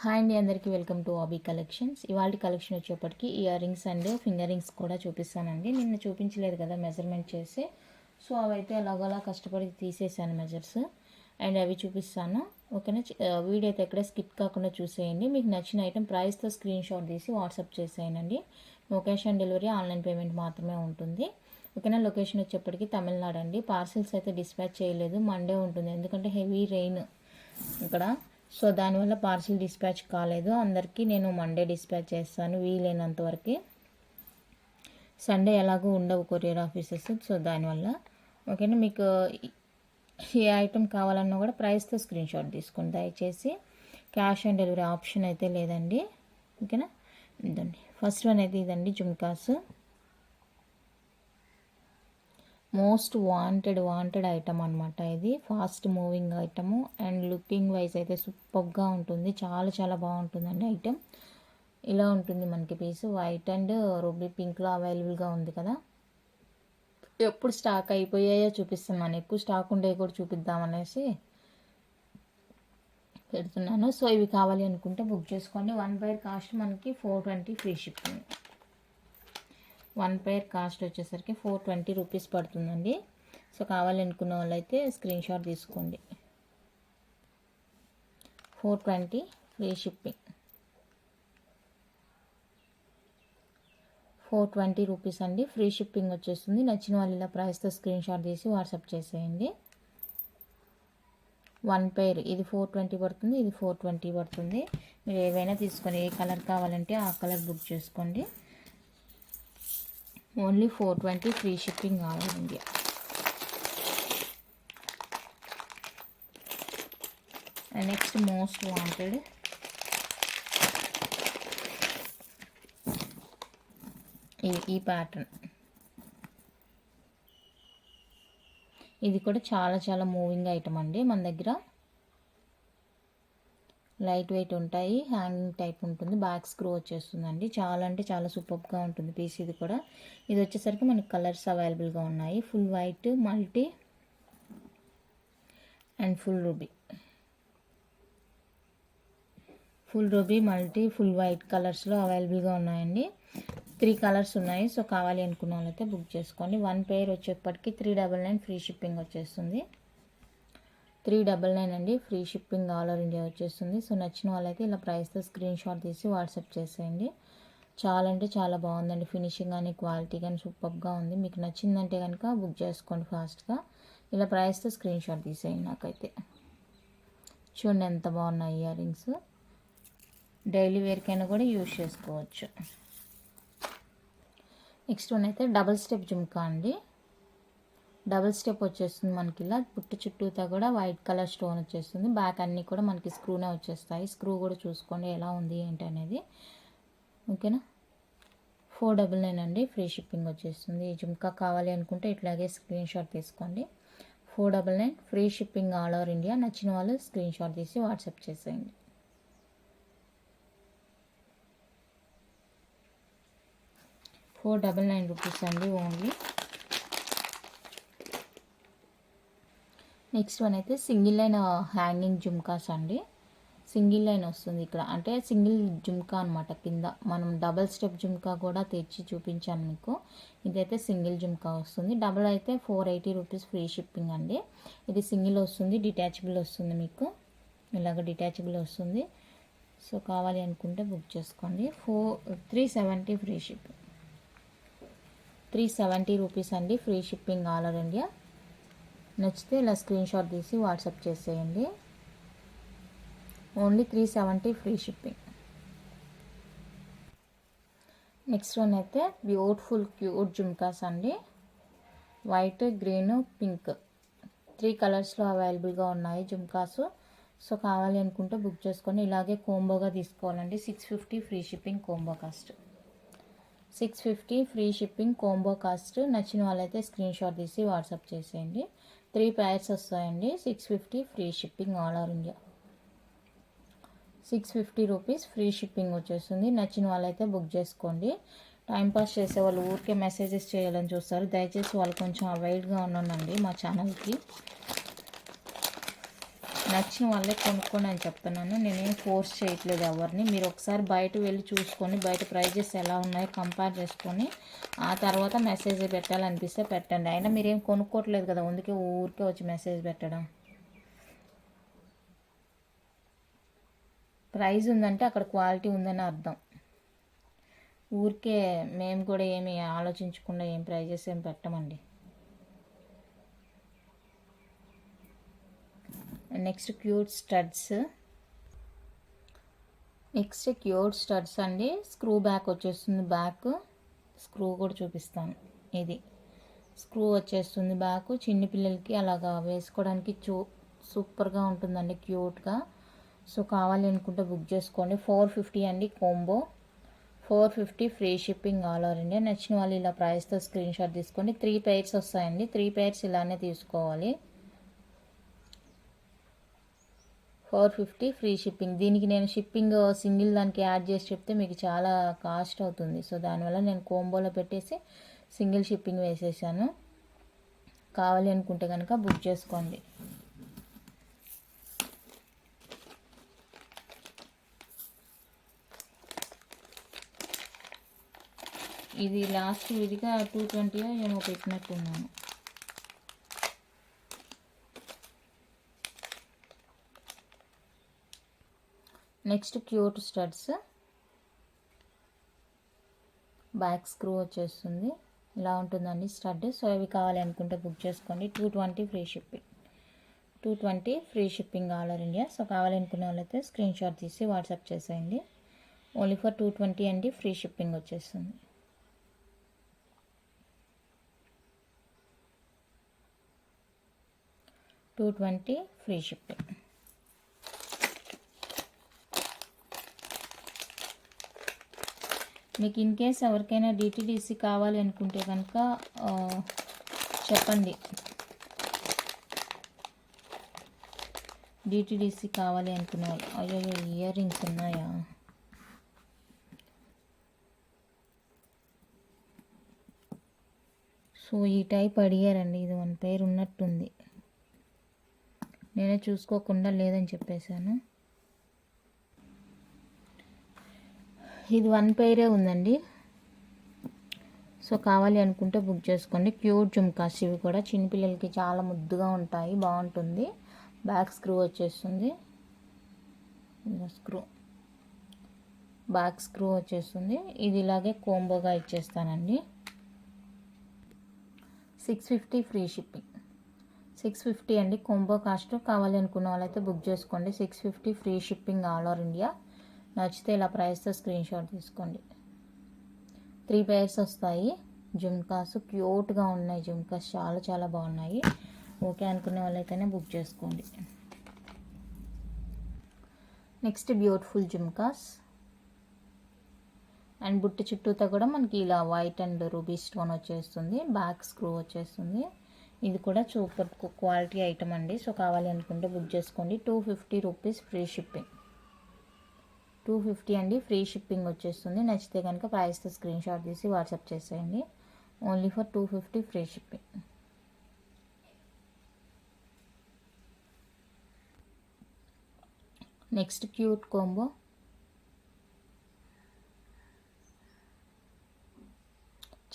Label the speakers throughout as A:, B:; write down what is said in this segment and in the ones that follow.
A: Hi అండి అందరికీ welcome to ఆబీ కలెక్షన్స్. ఇవాళ కలెక్షన్ వచ్చేప్పటికి ear rings and finger rings కూడా చూపిస్తానండి. నిన్న చూపించలేదు కదా మెజర్మెంట్ చేసి. సో అవైతే అలాగోలా కష్టపడి తీసేసాను మెజర్స్. అండ్ అవి చూపిస్తాను. ఓకేనా? వీడియో అయితే ఎక్కడ స్కిప్ కాకుండా చూసేయండి. మీకు నచ్చిన ఐటెం ప్రైస్తో స్క్రీన్ షాట్ తీసి వాట్సాప్ చేసేయండి. లొకేషన్ డెలివరీ ఆన్లైన్ పేమెంట్ మాత్రమే ఉంటుంది. ఓకేనా? లొకేషన్ వచ్చేప్పటికి తమిళనాడు అండి. పార్సిల్స్ అయితే డిస్పాచ్ చేయలేదు. మండే ఉంటుంది. ఎందుకంటే హెవీ రెయిన్ ఇక్కడ. సో దానివల్ల పార్సిల్ డిస్పాచ్ కాలేదు. అందరికీ నేను మండే డిస్పాచ్ చేస్తాను వీలైనంత వరకు. సండే ఎలాగో ఉండవు కొరియర్ ఆఫీసెస్ సో దానివల్ల. ఓకేనా? మీకు ఏ ఐటెం కావాలన్నా కూడా ప్రైస్తో స్క్రీన్ షాట్ తీసుకోండి. దయచేసి క్యాష్ ఆన్ డెలివరీ ఆప్షన్ అయితే లేదండి. ఓకేనా? ఇదండి. ఫస్ట్ వన్ అయితే ఇదండి jhumkas. Most wanted wanted item అనమాట ఇది. Fast moving item and looking wise అయితే సూపర్గా ఉంటుంది. చాలా చాలా బాగుంటుందండి ఐటమ్. ఇలా ఉంటుంది మనకి పీస్. వైట్ అండ్ రూబీ పింక్లో అవైలబుల్గా ఉంది కదా. ఎప్పుడు స్టాక్ అయిపోయాయో చూపిస్తున్నాను. ఎక్కువ స్టాక్ ఉండే కూడా చూపిద్దామనేసి పెడుతున్నాను. సో ఇవి కావాలి అనుకుంటే బుక్ చేసుకోండి. వన్ పైర్ కాస్ట్ మనకి four twenty free shipping. One pair cost వచ్చేసరికి ఫోర్ ట్వంటీ రూపీస్ పడుతుందండి. సో కావాలనుకున్న వాళ్ళైతే స్క్రీన్ షాట్ తీసుకోండి. Four twenty free shipping. Four twenty rupees అండి. ఫ్రీ షిప్పింగ్ వచ్చేస్తుంది. నచ్చిన వాళ్ళు ఇలా ప్రైస్తో స్క్రీన్ షాట్ తీసి వాట్సాప్ చేసేయండి. వన్ పైర్ ఇది ఫోర్ ట్వంటీ పడుతుంది ఇది ఫోర్ ట్వంటీ పడుతుంది. మీరు ఏవైనా తీసుకొని ఏ కలర్ కావాలంటే ఆ కలర్ బుక్ చేసుకోండి. Only four twenty free shipping all India. Next most wanted ఈ ఈ ప్యాటర్న్. ఇది కూడా చాలా చాలా మూవింగ్ ఐటమ్ అండి మన దగ్గర. లైట్ వెయిట్ ఉంటాయి హ్యాంగింగ్ టైప్ ఉంటుంది బ్యాక్ స్క్రూ వచ్చేస్తుందండి. చాలా అంటే చాలా సూపర్గా ఉంటుంది పీస్ ఇది కూడా. ఇది వచ్చేసరికి మనకి కలర్స్ అవైలబుల్గా ఉన్నాయి. Full white multi and full ruby full ruby multi full white కలర్స్లో అవైలబుల్గా ఉన్నాయండి. త్రీ కలర్స్ ఉన్నాయి. సో కావాలి అనుకున్న వాళ్ళైతే బుక్ చేసుకోండి. వన్ పేర్ వచ్చేప్పటికి three double nine free shipping వచ్చేస్తుంది. త్రీ డబల్ నైన్ అండి. Free shipping all over India వచ్చేస్తుంది. సో నచ్చిన వాళ్ళైతే ఇలా ప్రైస్తో స్క్రీన్ షాట్ తీసి వాట్సాప్ చేసేయండి. చాలా అంటే చాలా బాగుందండి. ఫినిషింగ్ కానీ క్వాలిటీ కానీ సూపర్గా ఉంది. మీకు నచ్చిందంటే కనుక బుక్ చేసుకోండి ఫాస్ట్గా ఇలా ప్రైస్తో స్క్రీన్ షాట్ తీసేయండి నాకైతే. చూడండి ఎంత బాగున్నాయి ఇయర్ రింగ్స్ డైలీ వేర్కైనా కూడా యూజ్ చేసుకోవచ్చు. నెక్స్ట్ వన్ అయితే డబల్ స్టెప్ జుమ్కా అండి? డబుల్ స్టెప్ వచ్చేస్తుంది మనకి ఇలా. పుట్టు చుట్టూతా కూడా వైట్ కలర్ స్టోన్ వచ్చేస్తుంది. బ్యాక్ అన్నీ కూడా మనకి స్క్రూనే వచ్చేస్తాయి. స్క్రూ కూడా చూసుకోండి ఎలా ఉంది ఏంటి అనేది. ఓకేనా? ఫోర్ డబుల్ నైన్ అండి. ఫ్రీ షిప్పింగ్ వచ్చేస్తుంది. ఈ జుమ్కా కావాలి అనుకుంటే ఇట్లాగే స్క్రీన్ షాట్ తీసుకోండి. Four double nine. Free shipping all over India. నచ్చిన వాళ్ళు స్క్రీన్ షాట్ తీసి వాట్సాప్ చేసేయండి. ఫోర్ డబల్ నైన్ రూపీస్ అండి ఓన్లీ. నెక్స్ట్ వన్ అయితే సింగిల్ లైన్ హ్యాంగింగ్ జుమ్కాస్ అండి. సింగిల్ లైన్ వస్తుంది ఇక్కడ. అంటే సింగిల్ జుమ్కా అనమాట కింద. మనం డబల్ స్టెప్ జుమ్కా కూడా తెచ్చి చూపించాను మీకు. ఇదైతే సింగిల్ జుమ్కా వస్తుంది. డబల్ అయితే four eighty rupees free shipping అండి. ఇది సింగిల్ వస్తుంది డిటాచబుల్ వస్తుంది మీకు. ఇలాగ డిటాచబుల్ వస్తుంది. సో కావాలి అనుకుంటే బుక్ చేసుకోండి. Four three seventy free shipping three seventy rupees అండి free shipping all over India. నచ్చితే ఇలా స్క్రీన్ షాట్ తీసి వాట్సాప్ చేసేయండి. Only three seventy free shipping. Next one అయితే బ్యూటిఫుల్ క్యూట్ జుమ్కాస్ అండి. White green pink. త్రీ కలర్స్లో అవైలబుల్గా ఉన్నాయి జుమ్కాస్. సో కావాలి అనుకుంటే బుక్ చేసుకొని ఇలాగే కోంబోగా తీసుకోవాలండి. Six fifty free shipping combo cost. Six fifty free shipping combo cost. నచ్చిన వాళ్ళైతే స్క్రీన్ షాట్ తీసి వాట్సాప్ చేసేయండి. త్రీ ప్యాక్స్ వస్తాయండి. Six fifty free shipping all over India. Six fifty rupees free shipping వచ్చేస్తుంది. నచ్చిన వాళ్ళైతే బుక్ చేసుకోండి. టైంపాస్ చేసే వాళ్ళు ఊరికే మెసేజెస్ చేయాలని చూస్తారు. దయచేసి వాళ్ళు కొంచెం అవైడ్గా ఉన్నానండి మా ఛానల్కి. నచ్చిన వాళ్ళే కొనుక్కోండి అని చెప్తున్నాను. నేనేం ఫోర్స్ చేయట్లేదు ఎవరిని. మీరు ఒకసారి బయట వెళ్ళి చూసుకొని బయట ప్రైజెస్ ఎలా ఉన్నాయో కంపేర్ చేసుకొని ఆ తర్వాత మెసేజ్ పెట్టాలనిపిస్తే పెట్టండి. అయినా మీరేం కొనుక్కోవట్లేదు కదా అందుకే ఊరికే వచ్చి మెసేజ్ పెట్టడం. ప్రైజ్ ఉందంటే అక్కడ క్వాలిటీ ఉందని అర్థం. ఊరికే మేము కూడా ఏమి ఆలోచించకుండా ఏం ప్రైజెస్ ఏం పెట్టమండి. Next cute studs. Next cute studs అండి. స్క్రూ బ్యాక్ వచ్చేస్తుంది బ్యాక్. స్క్రూ కూడా చూపిస్తాను. ఇది స్క్రూ వచ్చేస్తుంది బ్యాక్. చిన్న పిల్లలకి అలాగా వేసుకోవడానికి చూ సూపర్గా ఉంటుందండి క్యూట్గా. సో కావాలి అనుకుంటే బుక్ చేసుకోండి. ఫోర్ ఫిఫ్టీ అండి combo. Four fifty free shipping all over India. నచ్చిన వాళ్ళు ఇలా ప్రైస్తో స్క్రీన్ షాట్ తీసుకోండి. త్రీ పేర్స్ వస్తాయండి. త్రీ పేర్స్ ఇలానే తీసుకోవాలి. Four fifty free shipping. దీనికి నేను షిప్పింగ్ సింగిల్ దానికి యాడ్ చేసి చెప్తే మీకు చాలా కాస్ట్ అవుతుంది. సో దానివల్ల నేను కోంబోలో పెట్టేసి సింగిల్ షిప్పింగ్ వేసేసాను. కావాలి అనుకుంటే కనుక బుక్ చేసుకోండి. ఇది లాస్ట్ విడిగా టూ ట్వంటీ ఏమో పెట్టినట్టున్నాను. Next cute studs. Back screw వచ్చేస్తుంది. ఇలా ఉంటుందండి స్టడ్. సో ఇవి కావాలనుకుంటే బుక్ చేసుకోండి. Two twenty free shipping. Two twenty free shipping all over India. So కావాలనుకునే వాళ్ళైతే స్క్రీన్ షాట్ తీసి వాట్సాప్ చేసేయండి. ఓన్లీ ఫర్ టూ ట్వంటీ అండి ఫ్రీ షిప్పింగ్ వచ్చేస్తుంది. Two twenty free shipping. మీకు ఇన్ కేస్ ఎవరికైనా డిటీడీసీ కావాలి అనుకుంటే కనుక చెప్పండి. డిటీడీసీ కావాలి అనుకునే వాళ్ళు అయ్యో ఇయర్ రింగ్స్ ఉన్నాయా? సో ఈ టైప్ అడిగారండి ఇది వన్ పేరు ఉన్నట్టుంది. నేనే చూసుకోకుండా లేదని చెప్పేశాను. ఇది వన్ పేరే ఉందండి. సో కావాలి అనుకుంటే బుక్ చేసుకోండి. క్యూట్ జుమ్కాస్ ఇవి కూడా చిన్నపిల్లలకి చాలా ముద్దుగా ఉంటాయి. బాగుంటుంది. బ్యాక్ స్క్రూ వచ్చేస్తుంది. స్క్రూ. బ్యాక్ స్క్రూ వచ్చేస్తుంది. ఇది ఇలాగే కోంబోగా ఇచ్చేస్తానండి. Six fifty free shipping. Six fifty అండి. Combo cost. కావాలి అనుకున్న వాళ్ళైతే బుక్ చేసుకోండి. Six fifty free shipping all over India. నచ్చితే ఇలా ప్రైస్తో స్క్రీన్ షాట్ తీసుకోండి. త్రీ పేర్స్ వస్తాయి. జుమ్కాస్ క్యూట్గా ఉన్నాయి. జుమ్కాస్ చాలా చాలా బాగున్నాయి. ఓకే అనుకునే వాళ్ళైతేనే బుక్ చేసుకోండి. Next beautiful jhumkas. అండ్ బుట్ట చుట్టూతో కూడా మనకి ఇలా వైట్ అండ్ రూబీ స్టోన్ వచ్చేస్తుంది. బ్యాక్ స్క్రూ వచ్చేస్తుంది. ఇది కూడా సూపర్ క్వాలిటీ ఐటమ్ అండి. సో కావాలి అనుకుంటే బుక్ చేసుకోండి. Two fifty rupees free shipping. Two fifty అండి. ఫ్రీ షిప్పింగ్ వచ్చేస్తుంది. నచ్చితే కనుక ప్రైస్తో స్క్రీన్ షాట్ తీసి వాట్సాప్ చేసేయండి. Only for two fifty free shipping. Next cute combo.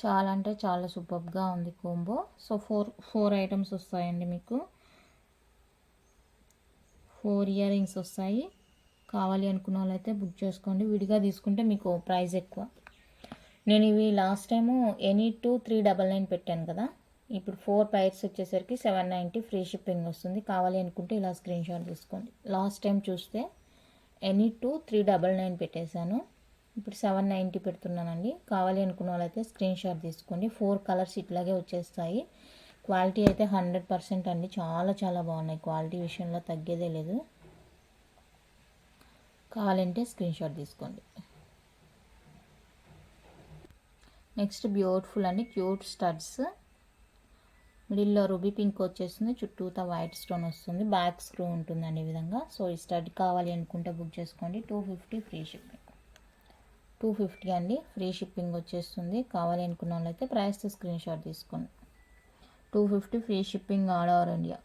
A: చాలా అంటే చాలా సూపర్గా ఉంది combo. So four four items వస్తాయండి మీకు. ఫోర్ ఇయర్ రింగ్స్ వస్తాయి. కావాలి అనుకున్న వాళ్ళైతే బుక్ చేసుకోండి. విడిగా తీసుకుంటే మీకు ప్రైస్ ఎక్కువ. నేను ఇవి last time any two three double nine పెట్టాను కదా. ఇప్పుడు ఫోర్ పైర్స్ వచ్చేసరికి సెవెన్ నైంటీ ఫ్రీ షిప్పింగ్ వస్తుంది. కావాలి అనుకుంటే ఇలా స్క్రీన్ షాట్ తీసుకోండి. లాస్ట్ టైం చూస్తే any two three double nine పెట్టేశాను. ఇప్పుడు సెవెన్ నైంటీ పెడుతున్నానండి. కావాలి అనుకున్న వాళ్ళైతే స్క్రీన్ షాట్ తీసుకోండి. ఫోర్ కలర్స్ ఇట్లాగే వచ్చేస్తాయి. క్వాలిటీ అయితే హండ్రెడ్ పర్సెంట్ అండి. చాలా చాలా బాగున్నాయి. క్వాలిటీ విషయంలో తగ్గేదే లేదు. కావాలంటే స్క్రీన్ షాట్ తీసుకోండి. నెక్స్ట్ బ్యూటిఫుల్ అండి క్యూట్ స్టడ్స్. మిడిల్లో రూబీ పింక్ వచ్చేస్తుంది చుట్టూతా వైట్ స్టోన్ వస్తుంది బ్యాక్ స్క్రూ ఉంటుందండి ఈ విధంగా. సో ఈ స్టడ్ కావాలి అనుకుంటే బుక్ చేసుకోండి two fifty free shipping. Two fifty అండి ఫ్రీ షిప్పింగ్ వచ్చేస్తుంది. కావాలి అనుకున్న వాళ్ళైతే ప్రైస్తో స్క్రీన్ షాట్ తీసుకోండి. Two fifty free shipping all over India.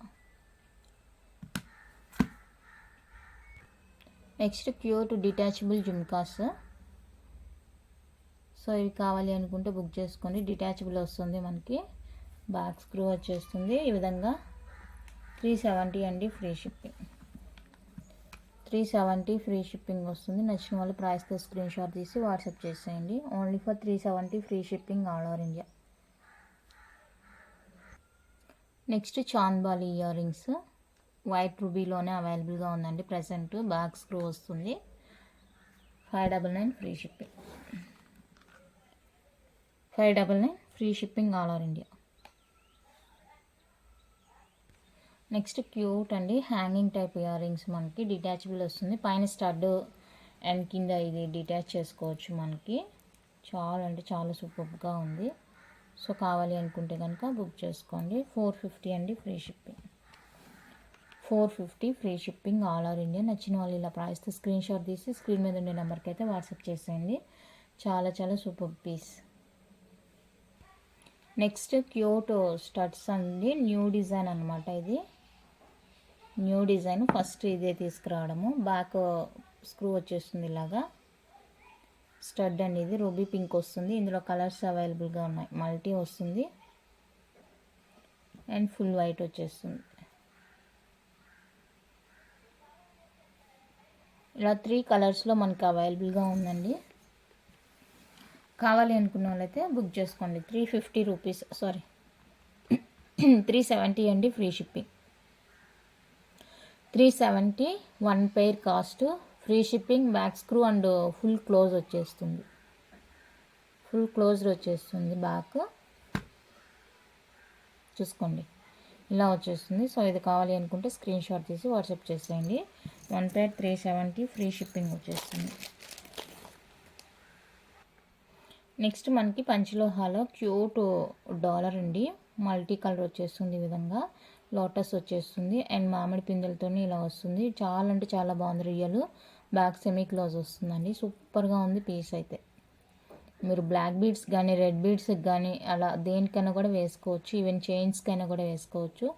A: Next cute detachable jhumkas so ఇవి కావాలి అనుకుంటే బుక్ చేసుకోండి. డిటాచబుల్ వస్తుంది మనకి. బ్యాక్ స్క్రూ వచ్చేస్తుంది. ఈ విధంగా త్రీ సెవెంటీ అండి free shipping three seventy free shipping వస్తుంది. నచ్చిన వాళ్ళు ప్రైస్తో స్క్రీన్ షాట్ తీసి వాట్సాప్ చేసేయండి. Only for three seventy free shipping all over India next chandbali earrings white రూబీలోనే అవైలబుల్గా ఉందండి. ప్రజెంట్ బాక్స్ స్క్రూ వస్తుంది. Five double nine free shipping. Five double nine free shipping all over India. Next cute అండి. Hanging type earrings మనకి detachable వస్తుంది. పైన stud and కింద ఇది detach చేసుకోవచ్చు మనకి. చాలా అంటే చాలా సూపర్గా ఉంది. సో కావాలి అనుకుంటే కనుక బుక్ చేసుకోండి. ఫోర్ ఫిఫ్టీ అండి free shipping. Four fifty free shipping all over India. నచ్చిన వాళ్ళు ఇలా ప్రైస్తో స్క్రీన్ షాట్ తీసి స్క్రీన్ మీద ఉండే నెంబర్కి అయితే వాట్సాప్ చేసేయండి. చాలా చాలా super piece next cute studs అండి. న్యూ డిజైన్ అనమాట ఇది. న్యూ డిజైన్ ఫస్ట్ ఇదే తీసుకురావడము. బ్యాక్ స్క్రూ వచ్చేస్తుంది ఇలాగా. స్టడ్ అండి ఇది రూబీ పింక్ వస్తుంది. ఇందులో కలర్స్ అవైలబుల్గా ఉన్నాయి. మల్టీ వస్తుంది. అండ్ ఫుల్ వైట్ వచ్చేస్తుంది. ఇలా త్రీ కలర్స్లో మనకి అవైలబుల్గా ఉందండి. కావాలి అనుకున్న వాళ్ళైతే బుక్ చేసుకోండి. Three fifty rupees sorry three seventy అండి free shipping three seventy one pair cost free shipping back screw and full close వచ్చేస్తుంది. ఫుల్ క్లోజ్డ్ వచ్చేస్తుంది బ్యాక్ చూసుకోండి. ఇలా వచ్చేస్తుంది. సో ఇది కావాలి అనుకుంటే స్క్రీన్ షాట్ తీసి వాట్సాప్ చేసేయండి. One pack three seventy free shipping వచ్చేస్తుంది. నెక్స్ట్ మనకి పంచలోహాలో క్యూట్ డాలర్ అండి. మల్టీ కలర్ వచ్చేస్తుంది ఈ విధంగా. లోటస్ వచ్చేస్తుంది. అండ్ మామిడి పిందెలతోనే ఇలా వస్తుంది. చాలా అంటే చాలా బాగుంది. రియల్ బ్యాక్ సెమీ క్లోజ్ వస్తుందండి. సూపర్గా ఉంది పీస్ అయితే. మీరు బ్లాక్ బీడ్స్ కానీ రెడ్ బీడ్స్కి కానీ అలా దేనికైనా కూడా వేసుకోవచ్చు. ఈవెన్ చైన్స్కైనా కూడా వేసుకోవచ్చు.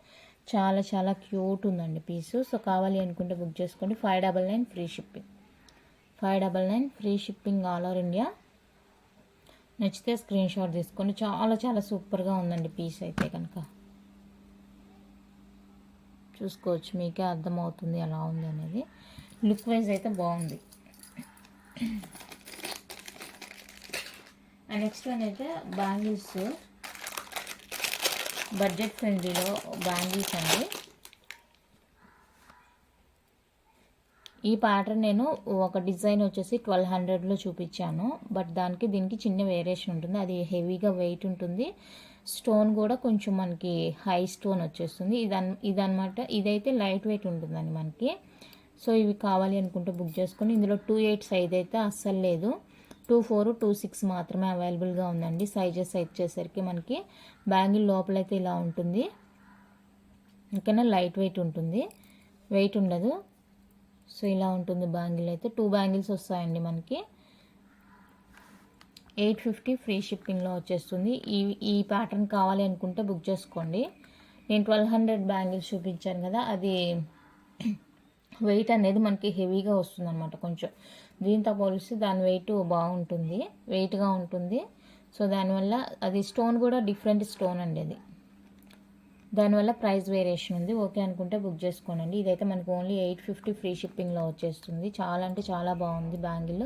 A: చాలా చాలా క్యూట్ ఉందండి పీసు. సో కావాలి అనుకుంటే బుక్ చేసుకోండి. Five double nine free shipping. Five double nine free shipping all over India. నచ్చితే స్క్రీన్ షాట్ తీసుకోండి. చాలా చాలా సూపర్గా ఉందండి పీస్ అయితే కనుక. చూసుకోవచ్చు. మీకే అర్థమవుతుంది ఎలా ఉంది అనేది. లుక్ వైజ్ అయితే బాగుంది. నెక్స్ట్ వన్ అయితే బ్యాంగిల్స్. బడ్జెట్ ఫ్రెండ్లీలో బ్యాంగిల్స్ అండి. ఈ ప్యాటర్న్ నేను ఒక డిజైన్ వచ్చేసి ట్వెల్వ్ హండ్రెడ్లో చూపించాను. బట్ దానికి దీనికి చిన్న వేరియేషన్ ఉంటుంది. అది హెవీగా వెయిట్ ఉంటుంది. స్టోన్ కూడా కొంచెం మనకి హై స్టోన్ వచ్చేస్తుంది. ఇది ఇదనమాట ఇదైతే లైట్ వెయిట్ ఉంటుందండి మనకి. సో ఇవి కావాలి అనుకుంటే బుక్ చేసుకొని ఇందులో టూ ఎయిట్ సైజ్ అయితే అస్సలు లేదు. టూ ఫోర్ టూ సిక్స్ మాత్రమే అవైలబుల్గా ఉందండి. సైజెస్ వచ్చేసరికి మనకి బ్యాంగిల్ లోపలైతే ఇలా ఉంటుంది. ఇంకైనా లైట్ వెయిట్ ఉంటుంది. వెయిట్ ఉండదు. సో ఇలా ఉంటుంది బ్యాంగిల్ అయితే. టూ బ్యాంగిల్స్ వస్తాయండి మనకి. ఎయిట్ ఫిఫ్టీ ఫ్రీ షిప్పింగ్లో వచ్చేస్తుంది. ఈ ఈ ప్యాటర్న్ కావాలి అనుకుంటే బుక్ చేసుకోండి. నేను ట్వెల్వ్ హండ్రెడ్ బ్యాంగిల్స్ చూపించాను కదా అది వెయిట్ అనేది మనకి హెవీగా వస్తుంది అనమాట కొంచెం. దీంతో పోలిస్తే దాని వెయిట్ బాగుంటుంది వెయిట్గా ఉంటుంది. సో దానివల్ల అది స్టోన్ కూడా డిఫరెంట్ స్టోన్ అండి అది. దానివల్ల ప్రైస్ వేరియేషన్ ఉంది. ఓకే అనుకుంటే బుక్ చేసుకోనండి. ఇదైతే మనకు ఓన్లీ ఎయిట్ ఫిఫ్టీ ఫ్రీ షిప్పింగ్లో వచ్చేస్తుంది. చాలా అంటే చాలా బాగుంది బ్యాంగిల్.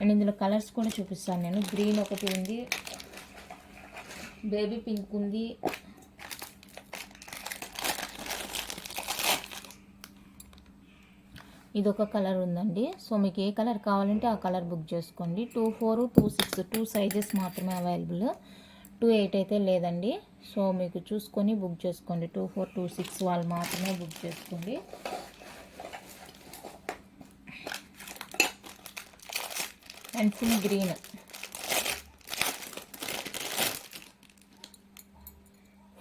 A: అండ్ ఇందులో కలర్స్ కూడా చూపిస్తాను నేను. గ్రీన్ ఒకటి ఉంది బేబీ పింక్ ఉంది. ఇది ఒక కలర్ ఉందండి. సో మీకు ఏ కలర్ కావాలంటే ఆ కలర్ బుక్ చేసుకోండి. Two four two six two sizes మాత్రమే అవైలబుల్. టూ ఎయిట్ అయితే లేదండి. సో మీకు చూసుకొని బుక్ చేసుకోండి. టూ ఫోర్ టూ సిక్స్ వాళ్ళు మాత్రమే బుక్ చేసుకోండి. And full green.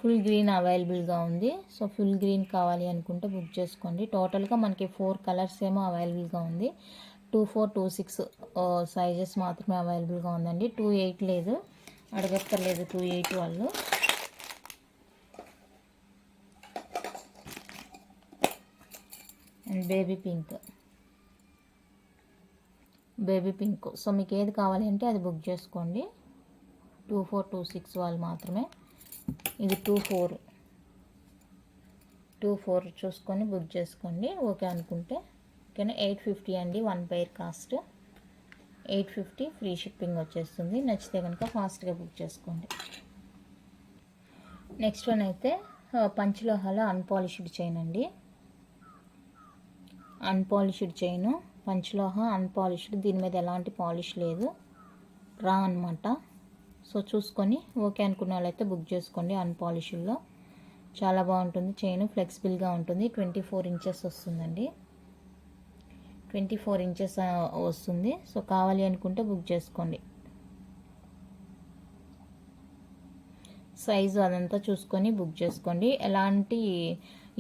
A: Full green అవైలబుల్గా ఉంది. సో ఫుల్ గ్రీన్ కావాలి అనుకుంటే బుక్ చేసుకోండి. టోటల్గా మనకి ఫోర్ కలర్స్ ఏమో అవైలబుల్గా ఉంది. Two four two six sizes మాత్రమే అవైలబుల్గా ఉందండి. టూ ఎయిట్ లేదు. అడగక్కర్లేదు టూ ఎయిట్ వాళ్ళు. And baby pink. Baby pink. So మీకు ఏది కావాలి అంటే అది బుక్ చేసుకోండి. టూ ఫోర్ టూ సిక్స్ వాళ్ళు మాత్రమే. ఇది టూ ఫోర్. టూ ఫోర్ చూసుకొని బుక్ చేసుకోండి. ఓకే అనుకుంటే. ఓకేనా? ఎయిట్ ఫిఫ్టీ అండి one pair cost. Eight fifty free shipping వచ్చేస్తుంది. నచ్చితే కనుక ఫాస్ట్గా బుక్ చేసుకోండి. నెక్స్ట్ వన్ అయితే పంచలోహాల అన్పాలిష్డ్ చైన్ అండి. అన్పాలిష్డ్ చైను పంచలోహ అన్పాలిష్డ్ దీని మీద ఎలాంటి పాలిష్ లేదు. రా అనమాట సో చూసుకొని ఓకే అనుకున్న వాళ్ళైతే బుక్ చేసుకోండి అన్పాలిష్డ్లో. చాలా బాగుంటుంది చైన్ ఫ్లెక్సిబుల్గా ఉంటుంది. ట్వంటీ ఫోర్ ఇంచెస్ వస్తుందండి. ట్వంటీ ఫోర్ ఇంచెస్ వస్తుంది. సో కావాలి అనుకుంటే బుక్ చేసుకోండి. సైజు అదంతా చూసుకొని బుక్ చేసుకోండి. ఎలాంటి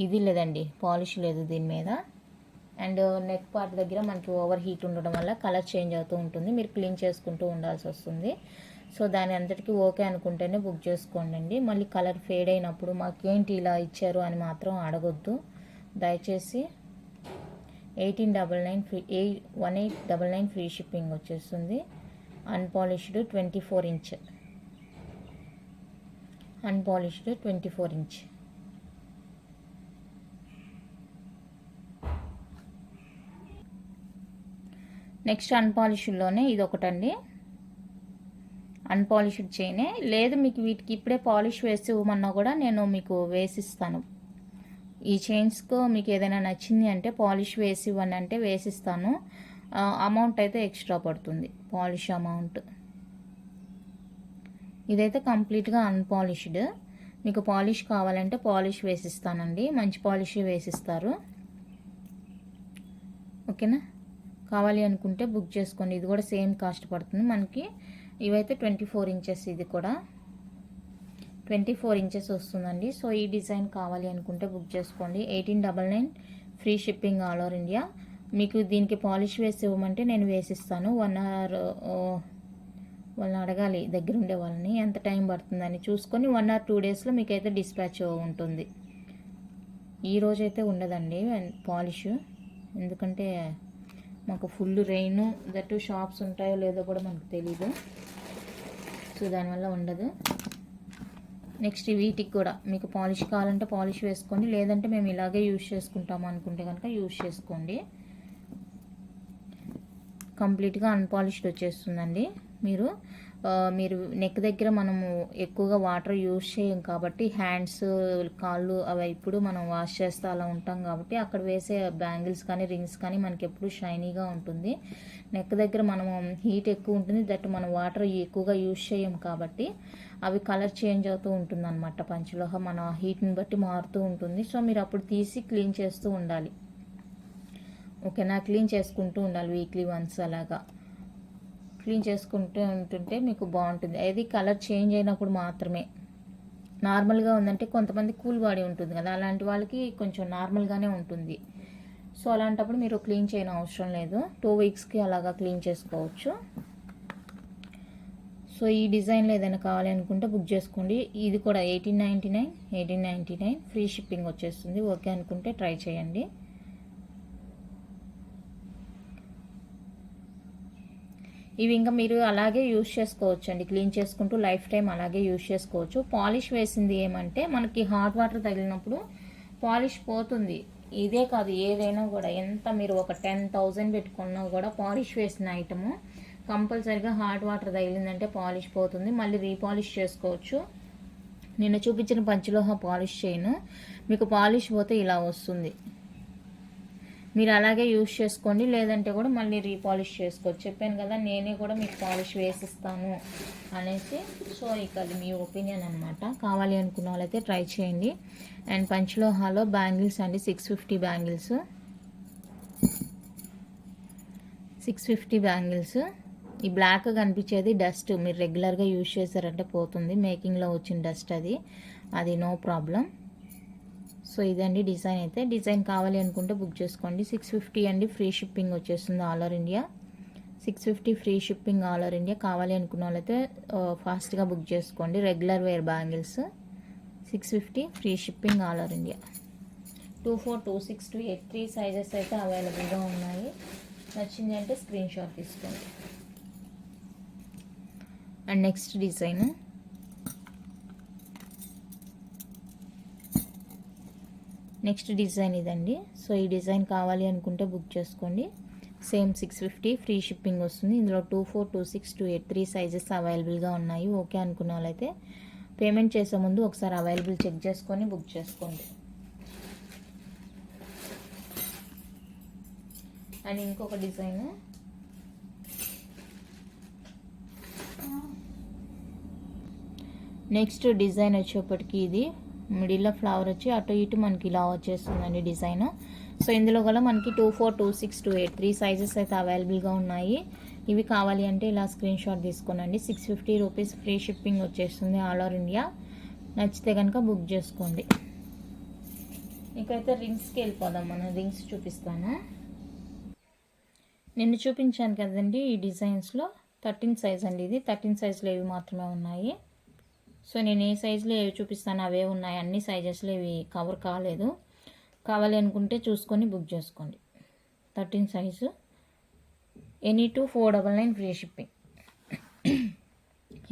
A: ఇది లేదండి పాలిష్ లేదు దీని మీద. అండ్ నెక్ పార్ట్ దగ్గర మనకి ఓవర్ హీట్ ఉండడం వల్ల కలర్ చేంజ్ అవుతూ ఉంటుంది. మీరు క్లీన్ చేసుకుంటూ ఉండాల్సి వస్తుంది. సో దాని అంతటికి ఓకే అనుకుంటేనే బుక్ చేసుకోండి మళ్ళీ కలర్ ఫేడ్ అయినప్పుడు మాకేంటి ఇలా ఇచ్చారు అని మాత్రం అడగొద్దు. దయచేసి eighteen double nine free eight one eight double nine free shipping వచ్చేస్తుంది. Unpolished twenty four inch. Unpolished twenty four inch. Next అన్పాలిష్డ్లోనే ఇది ఒకటండి అన్పాలిష్డ్ చైనే లేదు మీకు వీటికి ఇప్పుడే పాలిష్ వేసి ఇవ్వమన్నా కూడా నేను మీకు వేసిస్తాను. ఈ చైన్స్కు మీకు ఏదైనా నచ్చింది అంటే పాలిష్ వేసి ఇవ్వండి అంటే వేసిస్తాను. అమౌంట్ అయితే ఎక్స్ట్రా పడుతుంది పాలిష్ అమౌంట్ ఇదైతే కంప్లీట్గా అన్పాలిష్డ్ మీకు పాలిష్ కావాలంటే పాలిష్ వేసిస్తానండి. మంచి పాలిష్ వేసిస్తారు. ఓకేనా? కావాలి అనుకుంటే బుక్ చేసుకోండి. ఇది కూడా సేమ్ కాస్ట్ పడుతుంది. మనకి ఇవైతే ట్వంటీ ఫోర్ ఇంచెస్ ఇది కూడా. ట్వంటీ ఫోర్ ఇంచెస్ వస్తుందండి. సో ఈ డిజైన్ కావాలి అనుకుంటే బుక్ చేసుకోండి. Eighteen double nine free shipping all over India. మీకు దీనికి పాలిష్ వేసి ఇవ్వమంటే నేను వేసిస్తాను. వన్ అవర్ వాళ్ళని అడగాలి దగ్గర ఉండే వాళ్ళని. ఎంత టైం పడుతుందని చూసుకొని వన్ ఆర్ టూ డేస్లో మీకైతే డిస్పాచ్ ఉంటుంది. ఈ రోజైతే ఉండదండి పాలిష్. ఎందుకంటే మాకు ఫుల్ రెయిన్ దట్టు షాప్స్ ఉంటాయో లేదో కూడా మనకు తెలీదు. సో దానివల్ల ఉండదు. నెక్స్ట్ వీటికి కూడా మీకు పాలిష్ కావాలంటే పాలిష్ వేసుకోండి లేదంటే మేము ఇలాగే యూజ్ చేసుకుంటాము అనుకుంటే కనుక యూజ్ చేసుకోండి. కంప్లీట్గా అన్పాలిష్డ్ వచ్చేస్తుందండి. మీరు మీరు నెక్ దగ్గర మనము ఎక్కువగా వాటర్ యూజ్ చేయం కాబట్టి హ్యాండ్స్ కాళ్ళు అవి ఇప్పుడు మనం వాష్ చేస్తూ అలా ఉంటాం కాబట్టి అక్కడ వేసే బ్యాంగిల్స్ కానీ రింగ్స్ కానీ మనకి ఎప్పుడు షైనీగా ఉంటుంది. నెక్ దగ్గర మనము హీట్ ఎక్కువ ఉంటుంది. దట్ మనం వాటర్ ఎక్కువగా యూజ్ చేయం కాబట్టి అవి కలర్ చేంజ్ అవుతూ ఉంటుంది అనమాట పంచలోహ. మన హీట్ని బట్టి మారుతూ ఉంటుంది. సో మీరు అప్పుడు తీసి క్లీన్ చేస్తూ ఉండాలి. ఓకేనా క్లీన్ చేసుకుంటూ ఉండాలి వీక్లీ వన్స్ అలాగా. క్లీన్ చేసుకుంటూ ఉంటుంటే మీకు బాగుంటుంది. అది కలర్ చేంజ్ అయినప్పుడు మాత్రమే. నార్మల్గా ఉందంటే కొంతమంది కూల్ బాడీ ఉంటుంది కదా అలాంటి వాళ్ళకి కొంచెం నార్మల్గానే ఉంటుంది. సో అలాంటప్పుడు మీరు క్లీన్ చేయని అవసరం లేదు. టూ వీక్స్కి అలాగా క్లీన్ చేసుకోవచ్చు. సో ఈ డిజైన్లో ఏదైనా కావాలి అనుకుంటే బుక్ చేసుకోండి. ఇది కూడా eighteen ninety nine eighteen ninety nine. Free shipping వచ్చేస్తుంది. ఓకే అనుకుంటే ట్రై చేయండి. ఇవి ఇంకా మీరు అలాగే యూజ్ చేసుకోవచ్చు అండి క్లీన్ చేసుకుంటూ లైఫ్ టైం అలాగే యూజ్ చేసుకోవచ్చు. పాలిష్ వేసింది ఏమంటే మనకి హాట్ వాటర్ తగిలినప్పుడు పాలిష్ పోతుంది. ఇదే కాదు ఏదైనా కూడా ఎంత మీరు ఒక టెన్ థౌజండ్ పెట్టుకున్నా కూడా పాలిష్ వేసిన ఐటము కంపల్సరిగా హాట్ వాటర్ తగిలిందంటే పాలిష్ పోతుంది. మళ్ళీ రీపాలిష్ చేసుకోవచ్చు. నిన్న చూపించిన పంచలోహ పాలిష్ చేయను. మీకు పాలిష్ పోతే ఇలా వస్తుంది. మీరు అలాగే యూజ్ చేసుకోండి లేదంటే కూడా మళ్ళీ రీపాలిష్ చేసుకోవచ్చు. చెప్పాను కదా నేనే కూడా మీకు పాలిష్ వేసిస్తాను అనేసి. సో ఇక అది మీ ఒపీనియన్ అనమాట కావాలి అనుకున్న వాళ్ళైతే ట్రై చేయండి. అండ్ పంచలోహాలో బ్యాంగిల్స్ అండి six fifty bangles. Six fifty bangles. ఈ బ్లాక్ కనిపించేది డస్ట్. మీరు రెగ్యులర్గా యూజ్ చేశారంటే పోతుంది. మేకింగ్లో వచ్చిన డస్ట్ అది. అది నో ప్రాబ్లం. సో ఇదండి డిజైన్ అయితే. డిజైన్ కావాలి అనుకుంటే బుక్ చేసుకోండి. సిక్స్ ఫిఫ్టీ అండి. ఫ్రీ షిప్పింగ్ వచ్చేస్తుంది all over India. Six fifty free shipping all over India. కావాలి అనుకున్న వాళ్ళైతే ఫాస్ట్గా బుక్ చేసుకోండి. Regular wear bangles six fifty free shipping all over India. Two four two six two eight three sizes అయితే అవైలబుల్గా ఉన్నాయి. నచ్చింది అంటే స్క్రీన్ షాట్ తీసుకోండి. And next design. Next design ఇదండి. సో ఈ డిజైన్ కావాలి అనుకుంటే బుక్ చేసుకోండి. Same six fifty free shipping వస్తుంది. ఇందులో two four two six two eight three sizes అవైలబుల్గా ఉన్నాయి. ఓకే అనుకున్న వాళ్ళైతే పేమెంట్ చేసే ముందు ఒకసారి అవైలబుల్ చెక్ చేసుకొని బుక్ చేసుకోండి. అండ్ ఇంకొక డిజైన్. నెక్స్ట్ డిజైన్ వచ్చేప్పటికి ఇది. మిడిల్లో ఫ్లవర్ వచ్చి అటు ఇటు మనకి ఇలా వచ్చేస్తుందండి డిజైన్. సో ఇందులో కూడా మనకి two four two six two eight three sizes అయితే అవైలబుల్గా ఉన్నాయి. ఇవి కావాలి అంటే ఇలా screen shot తీసుకోనండి. Six fifty rupees free shipping వచ్చేస్తుంది ఆల్ ఓవర్ ఇండియా. నచ్చితే కనుక బుక్ చేసుకోండి. ఇకైతే రింగ్స్కి వెళ్ళిపోదాం మనం. రింగ్స్ చూపిస్తాను. నిన్ను చూపించాను కదండి ఈ డిజైన్స్లో. థర్టీన్ సైజ్ అండి ఇది. థర్టీన్ సైజ్లో ఇవి మాత్రమే ఉన్నాయి. సో నేను ఏ సైజులో ఏవి చూపిస్తాను అవే ఉన్నాయి. అన్ని సైజెస్లో ఇవి కవర్ కాలేదు. కావాలి అనుకుంటే చూసుకొని బుక్ చేసుకోండి. Thirteen size. Any two four double nine free shipping.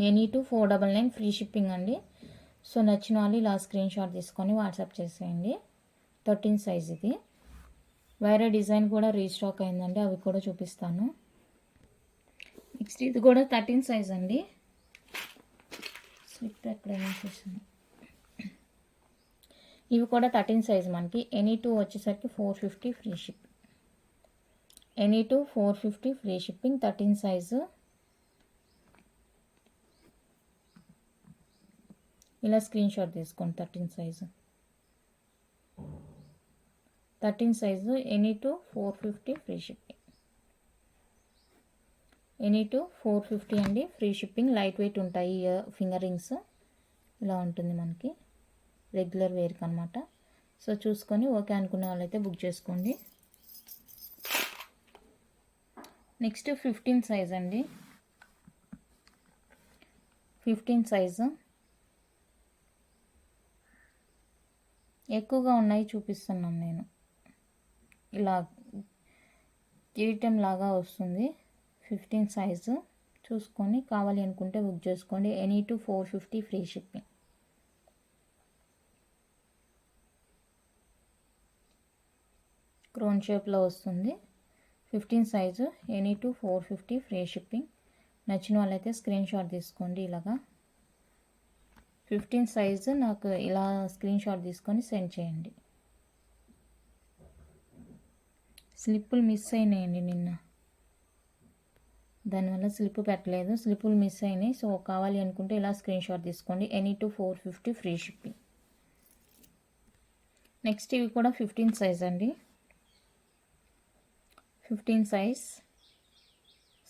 A: Any two four double nine free shipping అండి. సో నచ్చిన వాళ్ళు ఇలా స్క్రీన్ షాట్ తీసుకొని వాట్సాప్ చేసేయండి. థర్టీన్ సైజ్ ఇది. వేరే డిజైన్ కూడా రీస్టాక్ అయిందండి. అవి కూడా చూపిస్తాను. నెక్స్ట్ ఇది కూడా థర్టీన్ సైజ్ అండి. స్లిప్ ఎక్కడ వేసేసాను ఇవి కూడా థర్టీన్ సైజ్ మనకి. ఎనీ టూ వచ్చేసరికి four fifty free ship. Any two four fifty free shipping thirteen size. ఇలా స్క్రీన్ షాట్ తీసుకోండి thirteen size. Thirteen size any two four fifty free shipping. Any two four fifty అండి. Free shipping light weight ఉంటాయి finger rings. ఇలా ఉంటుంది మనకి. Regular వేర్కి అనమాట so చూసుకొని ఓకే అనుకునే వాళ్ళైతే బుక్ చేసుకోండి. నెక్స్ట్ ఫిఫ్టీన్ సైజ్ అండి. Fifteen size. ఎక్కువగా ఉన్నాయి చూపిస్తున్నాను నేను. ఇలా కిరీటం లాగా వస్తుంది. ఫిఫ్టీన్ సైజు చూసుకొని కావాలి అనుకుంటే బుక్ చేసుకోండి. Any two four fifty free shipping. Crown షేప్లో వస్తుంది. Fifteen size any two four fifty free shipping. నచ్చిన వాళ్ళైతే స్క్రీన్ షాట్ తీసుకోండి ఇలాగా. ఫిఫ్టీన్ సైజు నాకు ఇలా స్క్రీన్ షాట్ తీసుకొని సెండ్ చేయండి. స్లిప్పులు మిస్ అయినాయండి నిన్న. దానివల్ల స్లిప్ పెట్టలేదు. స్లిప్పులు మిస్ అయినాయి. సో కావాలి అనుకుంటే ఇలా స్క్రీన్ షాట్ తీసుకోండి. Any two four fifty free shipping. Next ఇవి కూడా ఫిఫ్టీన్ సైజ్ అండి. Fifteen size.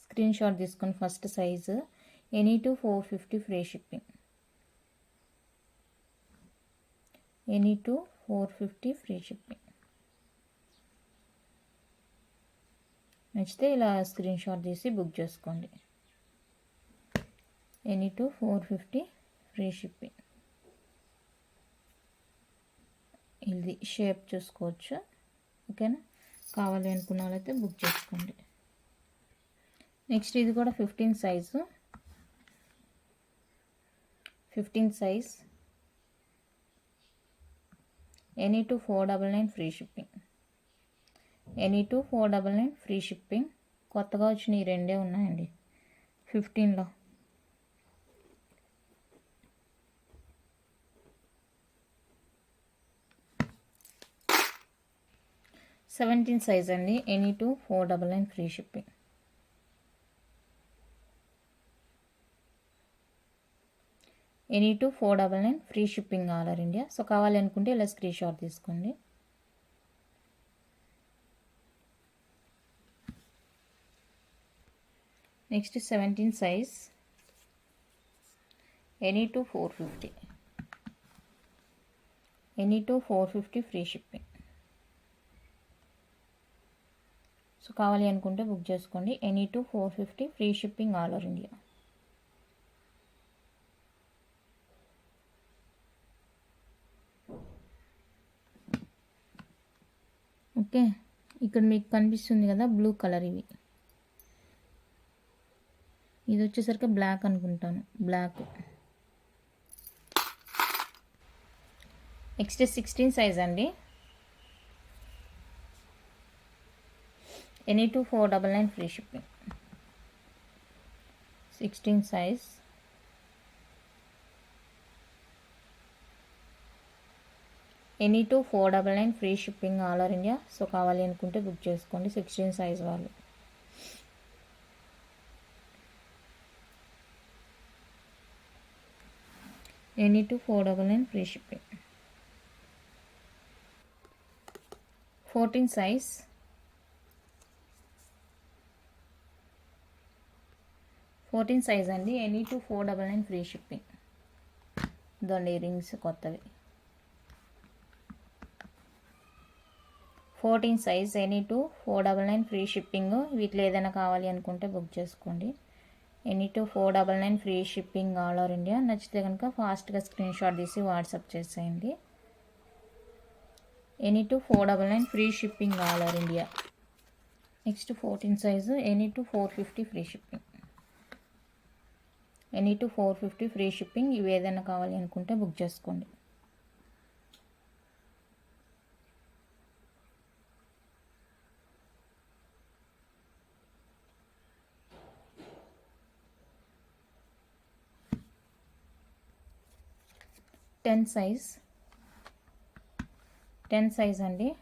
A: స్క్రీన్ షాట్ తీసుకోండి first size. Any two four fifty free shipping. Any two four fifty free shipping. నచ్చితే ఇలా స్క్రీన్ షాట్ తీసి book చేసుకోండి. Any two four fifty free shipping ఇది shape చూసుకోవచ్చు. ఓకేనా కావాలి అనుకున్న వాళ్ళైతే బుక్ చేసుకోండి. నెక్స్ట్ ఇది కూడా fifteen size fifteen size any two four double nine free shipping any two four double nine free shipping. కొత్తగా వచ్చిన ఈ రెండే ఉన్నాయండి. ఫిఫ్టీన్లో. సెవెంటీన్ సైజ్ అండి. Any two four double nine free shipping. Any two four double nine free shipping all over India. So కావాలనుకుంటే ఇలా screen shot తీసుకోండి. Next seventeen size any two four fifty. Any two four fifty free shipping. So కావాలి అనుకుంటే book చేసుకోండి. Any two four fifty free shipping all over India. Okay. ఇక్కడ మీకు కనిపిస్తుంది కదా బ్లూ కలర్ ఇవి. ఇది వచ్చేసరికి బ్లాక్ అనుకుంటాను బ్లాక్ నెక్స్ట్ సిక్స్టీన్ సైజ్ అండి. Any two four double nine free shipping sixteen size any two four double nine free shipping all over India so కావాలి అనుకుంటే బుక్ చేసుకోండి. సిక్స్టీన్ సైజ్ వాళ్ళు. Any two four double nine free shipping fourteen size fourteen size అండి. Any two four double nine free shipping ఇదండి rings కొత్తవి. Fourteen size any two four double nine free shipping వీటిలో ఏదైనా కావాలి అనుకుంటే book చేసుకోండి. Any two four double nine free shipping all over India. నచ్చితే కనుక ఫాస్ట్గా స్క్రీన్ షాట్ తీసి వాట్సాప్ చేసేయండి. Any two four double nine free shipping all over India. Next fourteen size any two four fifty free shipping. Any two four fifty free shipping. ఇవి ఏదైనా కావాలి అనుకుంటే book చేసుకోండి. Ten size. టెన్ సైజ్ అండి.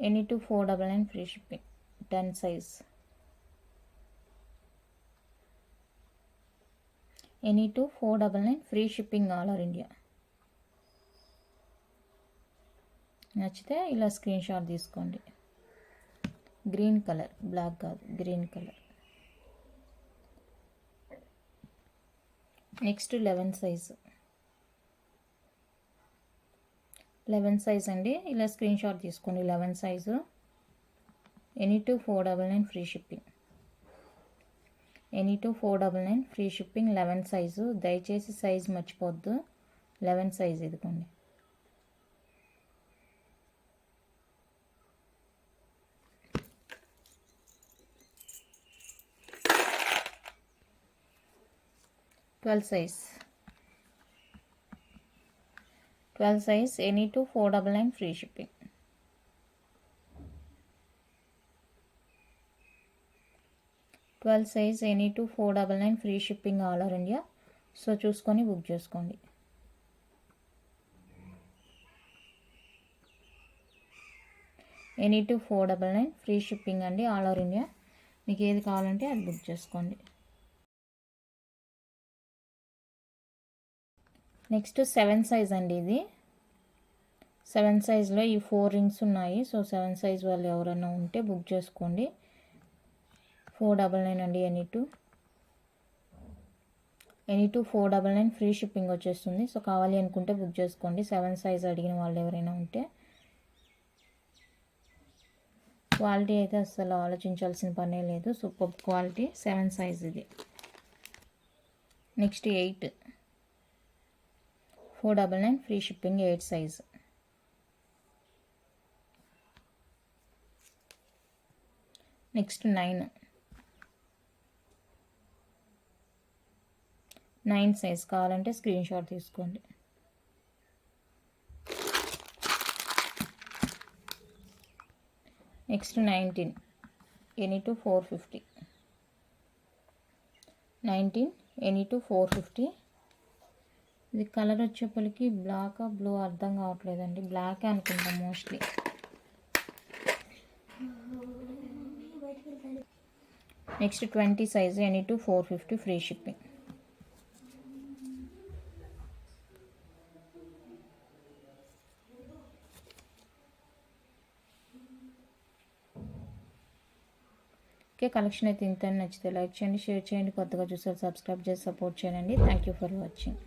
A: Any two four double nine free shipping. Ten size. Any two four double nine free shipping all over India. నచ్చితే ఇలా screen shot తీసుకోండి. Green colour. Black కాదు. Green colour. Next eleven size. Eleven size అండి. ఇలా screen shot తీసుకోండి. Eleven size. Any two four double nine free shipping. Any two four double nine free shipping eleven size. దయచేసి size మర్చిపోద్దు eleven size ఇదిగోండి. Twelve size twelve size any two four double nine free shipping twelve size any two four double nine free shipping all over India so చూసుకొని book చేసుకోండి. Any two four double nine free shipping అండి all over India మీకు ఏది కావాలంటే అది book చేసుకోండి. Next seven size అండి ఇది. సెవెన్ సైజ్లో ఈ ఫోర్ రింగ్స్ ఉన్నాయి. సో సెవెన్ సైజ్ వాళ్ళు ఎవరైనా ఉంటే బుక్ చేసుకోండి. ఫోర్ డబల్ నైన్ అండి any two. Any two four double nine free shipping వచ్చేస్తుంది. సో కావాలి అనుకుంటే బుక్ చేసుకోండి. సెవెన్ సైజ్ అడిగిన వాళ్ళు ఎవరైనా ఉంటే. క్వాలిటీ అయితే అసలు ఆలోచించాల్సిన పనే లేదు. సూపర్ క్వాలిటీ సెవెన్ సైజ్ ఇది. Next eight. Four double nine free shipping eight size next nine nine size కావాలంటే స్క్రీన్ షాట్ తీసుకోండి next nineteen any two four fifty nineteen any two four fifty ఇది colour వచ్చేప్పటికి black blue అర్థం కావట్లేదండి. Black అనుకుంటా mostly next twenty size any two four fifty free shipping okay collection అయితే ఇంత నచ్చితే లైక్ చేయండి షేర్ చేయండి కొత్తగా చూసారు సబ్స్క్రైబ్ చేసి సపోర్ట్ చేయండి. Thank you for watching